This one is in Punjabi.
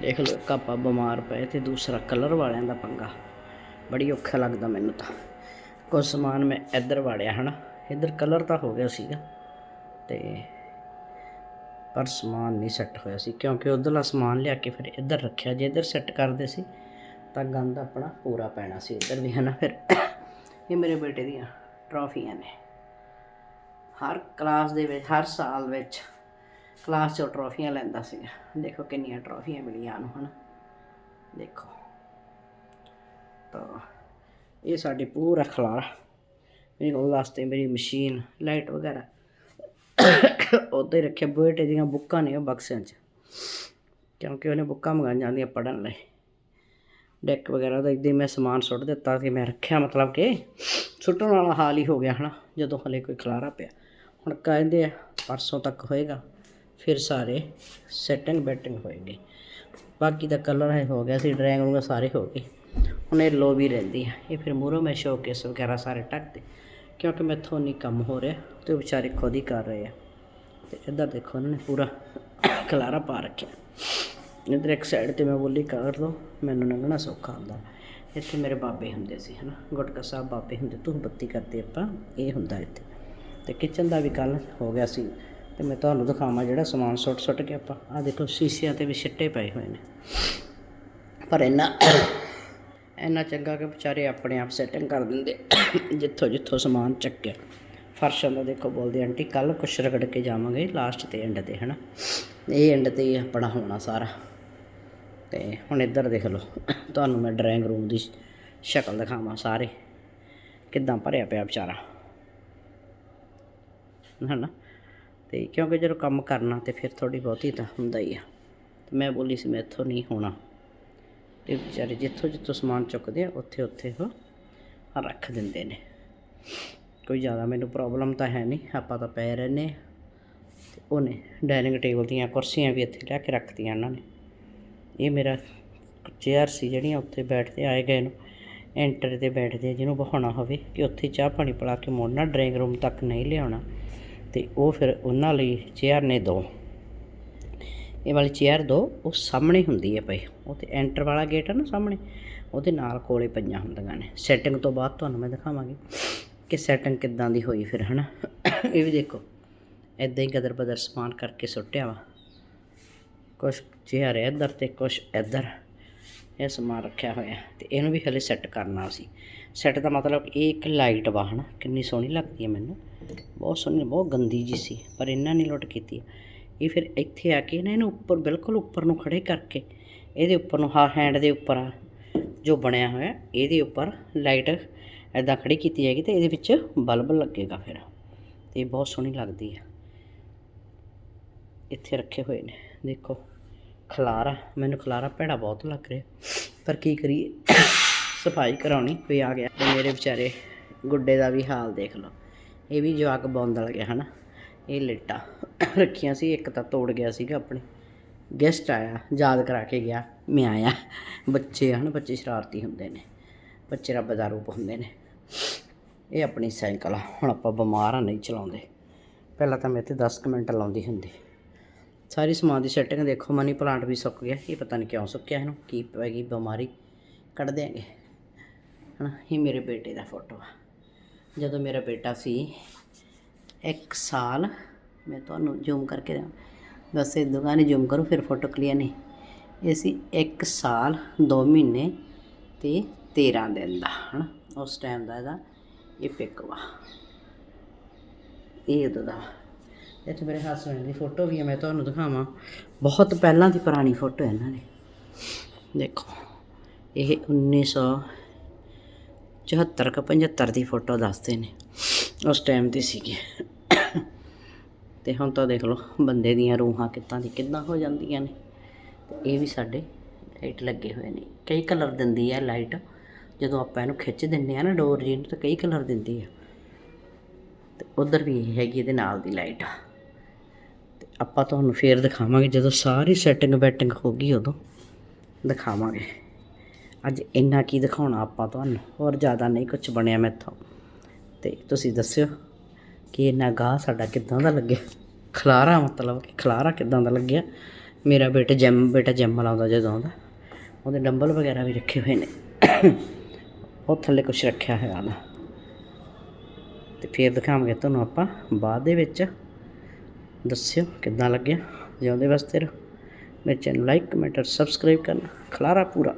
ਦੇਖ ਲਓ, ਇੱਕ ਆਪਾਂ ਬਿਮਾਰ ਪਏ ਤੇ ਦੂਸਰਾ ਕਲਰ ਵਾਲਿਆਂ ਦਾ ਪੰਗਾ। ਬੜੀ ਔਖਾ ਲੱਗਦਾ ਮੈਨੂੰ ਤਾਂ। ਕੁਝ ਸਮਾਨ ਮੈਂ ਇੱਧਰ ਵਾੜਿਆ ਹਨਾ, ਇੱਧਰ ਕਲਰ ਤਾਂ ਹੋ ਗਿਆ ਸੀਗਾ। ਤੇ ਪਰ ਸਮਾਨ ਨਹੀਂ ਸੈੱਟ ਹੋਇਆ ਸੀ, ਕਿਉਂਕਿ ਉਧਰਲਾ ਸਮਾਨ ਲਿਆ ਕੇ ਫਿਰ ਇੱਧਰ ਰੱਖਿਆ। ਜੇ ਇੱਧਰ ਸੈੱਟ ਕਰਦੇ ਸੀ, ਤਾਂ ਗੰਦ ਆਪਣਾ ਪੂਰਾ ਪੈਣਾ ਸੀ ਇੱਧਰ ਵੀ ਹਨਾ ਫਿਰ। ਇਹ ਮੇਰੇ ਬੇਟੇ ਦੀਆਂ ਟਰਾਫੀਆਂ ਨੇ। ਹਰ ਕਲਾਸ ਦੇ ਵਿੱਚ, ਹਰ ਸਾਲ ਵਿੱਚ। ਕਲਾਸ 'ਚੋਂ ਟਰੋਫੀਆਂ ਲੈਂਦਾ ਸੀਗਾ ਦੇਖੋ ਕਿੰਨੀਆਂ ਟਰੋਫੀਆਂ ਮਿਲੀਆਂ ਨੂੰ ਹਨਾ। ਦੇਖੋ। ਤਾਂ ਇਹ ਸਾਡੀ ਪੂਰਾ ਖਲਾਰਾ। ਮੇਰੇ ਕੋਲ ਵਾਸਤੇ ਮੇਰੀ ਮਸ਼ੀਨ, ਲਾਈਟ ਵਗੈਰਾ। ਉੱਤੇ ਰੱਖੇ ਬੇਟੇ ਦੀਆਂ ਬੁੱਕਾਂ ਨੇ ਉਹ ਬਕਸਿਆਂ 'ਚ। ਕਿਉਂਕਿ ਉਹਨੇ ਬੁੱਕਾਂ ਮੰਗਾਈਆਂ ਜਾਂਦੀਆਂ ਪੜ੍ਹਨ ਲਈ। ਡੈਕ ਵਗੈਰਾ ਦਾ ਇੱਦਾਂ ਹੀ ਮੈਂ ਸਮਾਨ ਸੁੱਟ ਦਿੱਤਾ ਸੀ ਮੈਂ ਰੱਖਿਆ, ਮਤਲਬ ਕਿ ਸੁੱਟਣ ਵਾਲਾ ਹਾਲ ਹੀ ਹੋ ਗਿਆ, ਹਨਾ। ਜਦੋਂ ਹਲੇ ਕੋਈ ਖਲਾਰਾ ਪਿਆ। ਹੁਣ ਕਹਿੰਦੇ ਆ, ਪਰਸੋਂ ਤੱਕ ਹੋਏਗਾ। ਫਿਰ ਸਾਰੇ ਸੈਟਿੰਗ ਬੈਟਿੰਗ ਹੋਏਗੀ ਬਾਕੀ ਦਾ ਕਲਰ ਹੈ ਹੋ ਗਿਆ ਸੀ ਡਰਾਇੰਗ ਰੂਮ ਸਾਰੇ ਹੋ ਗਏ। ਹੁਣ ਇਹ ਲੋ ਵੀ ਰਹਿੰਦੀ ਹੈ ਇਹ ਫਿਰ ਮੂਹਰੋਂ ਮੈਂ ਸ਼ੋਕੇਸ ਵਗੈਰਾ ਸਾਰੇ ਟੱਕਦੇ ਕਿਉਂਕਿ ਮੈਥੋਂ ਨਹੀਂ ਕੰਮ ਹੋ ਰਿਹਾ ਤੇ ਉਹ ਵਿਚਾਰੇ ਖੁਦ ਹੀ ਕਰ ਰਹੇ ਆ। ਤੇ ਇੱਧਰ ਦੇਖੋ ਉਹਨਾਂ ਨੇ ਪੂਰਾ ਖਲਾਰਾ ਪਾ ਰੱਖਿਆ। ਇੱਧਰ ਇੱਕ ਸਾਈਡ ਤੇ ਮੈਂ ਬੋਲੀ ਕਰ ਦੋ ਮੈਨੂੰ ਲੰਘਣਾ ਸੌਖਾ ਹੁੰਦਾ। ਇੱਥੇ ਮੇਰੇ ਬਾਬੇ ਹੁੰਦੇ ਸੀ, ਹਨਾ। ਗੁਟਕਾ ਸਾਹਿਬ ਬਾਬੇ ਹੁੰਦੇ ਤੂੰ ਬੱਤੀ ਕਰਦੇ ਆਪਾਂ, ਇਹ ਹੁੰਦਾ ਇੱਥੇ। ਤੇ ਕਿਚਨ ਦਾ ਵੀ ਕੱਲ ਹੋ ਗਿਆ ਸੀ। ਤੇ ਮੈਂ ਤੁਹਾਨੂੰ ਦਿਖਾਵਾਂ ਜਿਹੜਾ ਸਮਾਨ ਸੁੱਟ ਸੁੱਟ ਕੇ ਆਪਾਂ ਆ ਦੇਖੋ, ਸ਼ੀਸ਼ਿਆਂ ਤੇ ਵੀ ਛਿੱਟੇ ਪਏ ਹੋਏ ਨੇ। ਪਰ ਇੰਨਾ ਇੰਨਾ ਚੰਗਾ ਕਿ ਵਿਚਾਰੇ ਆਪਣੇ ਆਪ ਸੈਟਿੰਗ ਕਰ ਦਿੰਦੇ ਜਿੱਥੋਂ ਜਿੱਥੋਂ ਸਮਾਨ ਚੱਕਿਆ। ਫਰਸ਼ਾਂ ਦਾ ਦੇਖੋ ਬੋਲਦੇ, ਆਂਟੀ ਕੱਲ ਕੁਛ ਰਗੜ ਕੇ ਜਾਵਾਂਗੇ ਲਾਸਟ ਤੇ ਐਂਡ ਤੇ, ਹਨਾ? ਇਹ ਐਂਡ ਤੇ ਆਪਣਾ ਹੋਣਾ ਸਾਰਾ। ਤੇ ਹੁਣ ਇੱਧਰ ਦੇਖ ਲਓ, ਤੁਹਾਨੂੰ ਮੈਂ ਡਰਾਇੰਗ ਰੂਮ ਦੀ ਸ਼ਕਲ ਦਿਖਾਵਾਂ ਸਾਰੇ। ਕਿੱਦਾਂ ਭਰਿਆ ਪਿਆ ਵਿਚਾਰਾ। ਹਨਾ? ਤੇ ਕਿਉਂਕਿ ਜਦੋਂ ਕੰਮ ਕਰਨਾ ਤੇ ਫਿਰ ਥੋੜੀ ਬਹੁਤੀ ਤਾਂ ਹੁੰਦਾ ਹੀ ਆ। ਤੇ ਮੈਂ ਬੋਲੀ ਸੀ ਮੈਥੋਂ ਨਹੀਂ ਹੋਣਾ। ਤੇ ਵਿਚਾਰੇ ਜਿੱਥੋਂ ਜਿੱਥੋਂ ਸਮਾਨ ਚੁੱਕਦੇ ਆ, ਉੱਥੇ ਉੱਥੇ ਉਹ ਰੱਖ ਦਿੰਦੇ ਨੇ। ਕੋਈ ਜ਼ਿਆਦਾ ਮੈਨੂੰ ਪ੍ਰੋਬਲਮ ਤਾਂ ਹੈ ਨਹੀਂ। ਆਪਾਂ ਤਾਂ ਪੈ ਰਹਿੰਦੇ ਹਾਂ ਤੇ ਉਹਨੇ ਡਾਈਨਿੰਗ ਟੇਬਲ ਦੀਆਂ ਕੁਰਸੀਆਂ ਵੀ ਇੱਥੇ ਲਿਆ ਕੇ ਰੱਖਤੀਆਂ ਉਹਨਾਂ ਨੇ। ਇਹ ਮੇਰਾ ਚੇਅਰ ਸੀ ਜਿਹੜੀਆਂ ਉੱਥੇ ਬੈਠਦੇ ਆਏ ਗਏ ਨੂੰ। ਐਂਟਰ ਤੇ ਬੈਠਦੇ ਜਿਹਨੂੰ ਬਹਾਉਣਾ ਹੋਵੇ ਕਿ ਉੱਥੇ ਚਾਹ ਪਾਣੀ ਪਿਲਾ ਕੇ ਮੋੜਨਾ ਡਰਾਇੰਗ ਰੂਮ ਤੱਕ ਨਹੀਂ ਲਿਆਉਣਾ। ਤੇ ਉਹ ਫਿਰ ਉਹਨਾਂ ਲਈ ਚੇਅਰ ਨੇ ਦੋ। ਇਹ ਵਾਲੀ ਚੇਅਰ ਦੋ, ਉਹ ਸਾਹਮਣੇ ਹੁੰਦੀ ਹੈ ਪਈ ਉਹ ਤੇ ਐਂਟਰ ਵਾਲਾ ਗੇਟ ਹੈ ਨਾ ਸਾਹਮਣੇ, ਉਹਦੇ ਨਾਲ ਕੋਲੇ ਪਈਆਂ ਹੁੰਦੀਆਂ ਨੇ। ਸੈਟਿੰਗ ਤੋਂ ਬਾਅਦ ਤੁਹਾਨੂੰ ਮੈਂ ਦਿਖਾਵਾਂਗੀ ਕਿ ਸੈਟਿੰਗ ਕਿੱਦਾਂ ਦੀ ਹੋਈ ਫਿਰ, ਹਨਾ? ਇਹ ਵੀ ਦੇਖੋ ਐਦਾਂ ਹੀ ਗਦਰ ਬਦਰ ਸਮਾਨ ਕਰਕੇ ਸੁੱਟਿਆ ਵਾ। ਕੁਛ ਚੇਅਰ ਇੱਧਰ ਤੇ ਕੁਛ ਇੱਧਰ। ਇਹ ਸਮਾਨ ਰੱਖਿਆ ਹੋਇਆ ਤੇ ਇਹਨੂੰ ਵੀ ਹਲੇ ਸੈੱਟ ਕਰਨਾ ਸੀ। ਸੈੱਟ ਦਾ ਮਤਲਬ ਇਹ ਇੱਕ ਲਾਈਟ ਵਾ, ਹਨਾ? ਕਿੰਨੀ ਸੋਹਣੀ ਲੱਗਦੀ ਹੈ ਮੈਨੂੰ। ਬਹੁਤ ਸੋਹਣੀ, ਬਹੁਤ ਗੰਦੀ ਜੀ ਸੀ, ਪਰ ਇਹਨਾਂ ਨੇ ਲੁੱਟ ਕੀਤੀ। ਇਹ ਫਿਰ ਇੱਥੇ ਆ ਕੇ ਨਾ ਇਹਨੂੰ ਉੱਪਰ, ਬਿਲਕੁਲ ਉੱਪਰ ਨੂੰ ਖੜੇ ਕਰਕੇ ਇਹਦੇ ਉੱਪਰ ਨੂੰ ਹਾਂ ਹੈਂਡ ਦੇ ਉੱਪਰ ਜੋ ਬਣਿਆ ਹੋਇਆ, ਇਹਦੇ ਉੱਪਰ ਲਾਈਟ ਐਦਾਂ ਖੜੀ ਕੀਤੀ ਜਾਏਗੀ ਤੇ ਇਹਦੇ ਵਿੱਚ ਬਲਬ ਲੱਗੇਗਾ ਫਿਰ। ਤੇ ਇਹ ਬਹੁਤ ਸੋਹਣੀ ਲੱਗਦੀ ਹੈ। ਇੱਥੇ ਰੱਖੇ ਹੋਏ ਨੇ, ਦੇਖੋ। ਖਲਾਰਾ, ਮੈਨੂੰ ਖਲਾਰਾ ਭੈੜਾ ਬਹੁਤ ਲੱਗ ਰਿਹਾ। ਪਰ ਕੀ ਕਰੀਏ? ਸਫ਼ਾਈ ਕਰਾਉਣੀ ਕੋਈ ਆ ਗਿਆ ਤੇ ਮੇਰੇ ਵਿਚਾਰੇ ਗੁੱਡੇ ਦਾ ਵੀ ਹਾਲ ਦੇਖ ਲਓ। ਇਹ ਵੀ ਜਵਾਕ ਬੌਂਦਲ ਗਿਆ, ਹਨਾ? ਇਹ ਲੇਟਾ ਰੱਖੀਆਂ ਸੀ, ਇੱਕ ਤਾਂ ਤੋੜ ਗਿਆ ਸੀਗਾ ਆਪਣੇ। ਗੈਸਟ ਆਇਆ, ਯਾਦ ਕਰਾ ਕੇ ਗਿਆ, ਮੈਂ ਆਇਆ। ਬੱਚੇ, ਹਨ? ਬੱਚੇ ਸ਼ਰਾਰਤੀ ਹੁੰਦੇ ਨੇ, ਬੱਚੇ ਰੱਬ ਦਾ ਰੂਪ ਹੁੰਦੇ ਨੇ। ਇਹ ਆਪਣੀ ਸਾਈਕਲ ਆ, ਹੁਣ ਆਪਾਂ ਬਿਮਾਰ ਆ, ਨਹੀਂ ਚਲਾਉਂਦੇ। ਪਹਿਲਾਂ ਤਾਂ ਮੈਂ ਤੇ 10 ਕੁ ਮਿੰਟ ਲਾਉਂਦੀ ਹੁੰਦੀ। ਸਾਰੀ ਸਮਾਨ ਦੀ ਸੈਟਿੰਗ ਦੇਖੋ, ਮਨੀ ਪਲਾਂਟ ਵੀ ਸੁੱਕ ਗਿਆ। ਇਹ ਪਤਾ ਨਹੀਂ ਕਿਉਂ ਸੁੱਕਿਆ ਇਹਨੂੰ, ਕੀ ਪੈ ਗਈ ਬਿਮਾਰੀ, ਕੱਢ ਦਿਆਂਗੇ। ਹਨਾ, ਇਹ ਮੇਰੇ ਬੇਟੇ ਦਾ ਫੋਟੋ ਆ। ਜਦੋਂ ਮੇਰਾ ਬੇਟਾ ਸੀ ਇੱਕ ਸਾਲ, ਮੈਂ ਤੁਹਾਨੂੰ ਜ਼ੂਮ ਕਰਕੇ ਦਾਂ ਬਸ ਇਹ ਦੁਕਾਨੇ ਜ਼ੂਮ ਕਰੋ, ਫਿਰ ਫੋਟੋ ਕਲੀਅਰ ਨਹੀਂ। ਇਹ ਸੀ 1 ਸਾਲ 2 ਮਹੀਨੇ ਤੇ 13 ਦਿਨ ਦਾ, ਹਨਾ। ਉਸ ਟਾਈਮ ਦਾ ਇਹਦਾ ਇਹ ਪਿਕ ਵਾ। ਇਹ ਉਦੋਂ ਦਾ ਇੱਥੇ ਮੇਰੇ ਹਸਬੰਡ ਦੀ ਫੋਟੋ ਵੀ ਹੈ ਮੈਂ ਤੁਹਾਨੂੰ ਦਿਖਾਵਾਂ। ਬਹੁਤ ਪਹਿਲਾਂ ਦੀ ਪੁਰਾਣੀ ਫੋਟੋ ਹੈ ਇਹਨਾਂ ਦੀ। ਦੇਖੋ, ਇਹ 1974 ਕ 75 ਦੀ ਫੋਟੋ ਦੱਸਦੇ ਨੇ। ਉਸ ਟਾਈਮ ਦੀ ਸੀਗੀ। ਤੇ ਹੁਣ ਤਾਂ ਦੇਖ ਲਓ, ਬੰਦੇ ਦੀਆਂ ਰੂਹਾਂ ਕਿੱਦਾਂ ਦੀ, ਕਿੱਦਾਂ ਹੋ ਜਾਂਦੀਆਂ ਨੇ। ਤੇ ਇਹ ਵੀ ਸਾਡੇ ਲਾਈਟ ਲੱਗੇ ਹੋਏ ਨੇ। ਕਈ ਕਲਰ ਦਿੰਦੀ ਹੈ ਲਾਈਟ ਜਦੋਂ ਆਪਾਂ ਇਹਨੂੰ ਖਿੱਚ ਦਿੰਨੇ ਆ ਨਾ ਡੋਰ ਜੀ ਨੂੰ, ਤਾਂ ਕਈ ਕਲਰ ਦਿੰਦੀ ਆ। ਤੇ ਉਧਰ ਵੀ ਇਹ ਹੈਗੀ ਇਹਦੇ ਨਾਲ ਦੀ ਲਾਈਟ ਆਪਾਂ ਤੁਹਾਨੂੰ ਫੇਰ ਦਿਖਾਵਾਂਗੇ, ਜਦੋਂ ਸਾਰੀ ਸੈਟਿੰਗ ਬੈਟਿੰਗ ਹੋ ਗਈ ਉਦੋਂ ਦਿਖਾਵਾਂਗੇ। ਅੱਜ ਇੰਨਾ ਕੀ ਦਿਖਾਉਣਾ ਆਪਾਂ ਤੁਹਾਨੂੰ, ਹੋਰ ਜ਼ਿਆਦਾ ਨਹੀਂ ਕੁਝ ਬਣਿਆ ਮੈਥੋਂ। ਤੇ ਤੁਸੀਂ ਦੱਸਿਓ ਕਿ ਇੰਨਾ ਗਾਹ ਸਾਡਾ ਕਿੱਦਾਂ ਦਾ ਲੱਗਿਆ? ਖਲਾਰਾ ਮਤਲਬ ਕਿ ਖਲਾਰਾ ਕਿੱਦਾਂ ਦਾ ਲੱਗਿਆ? ਮੇਰਾ ਬੇਟਾ ਜੈਮ, ਬੇਟਾ ਜਿਮ ਲਾਉਂਦਾ ਜਦੋਂ ਆਉਂਦਾ ਉਹਦੇ ਡੰਬਲ ਵਗੈਰਾ ਵੀ ਰੱਖੇ ਹੋਏ ਨੇ। ਉਹ ਥੱਲੇ ਕੁਝ ਰੱਖਿਆ ਹੋਇਆ ਨਾ ਤੇ ਫਿਰ ਦਿਖਾਵਾਂਗੇ ਤੁਹਾਨੂੰ ਆਪਾਂ ਬਾਅਦ ਦੇ ਵਿੱਚ ਦੱਸਿਓ ਕਿੱਦਾਂ ਲੱਗਿਆ? ਜੇ ਉਹਦੇ ਵਾਸਤੇ ਰਹੋ। ਮੇਰੇ ਚੈਨਲ ਲਾਈਕ ਕਮੈਂਟ ਔਰ ਸਬਸਕ੍ਰਾਈਬ ਕਰਨਾ। ਖਲਾਰਾ ਪੂਰਾ।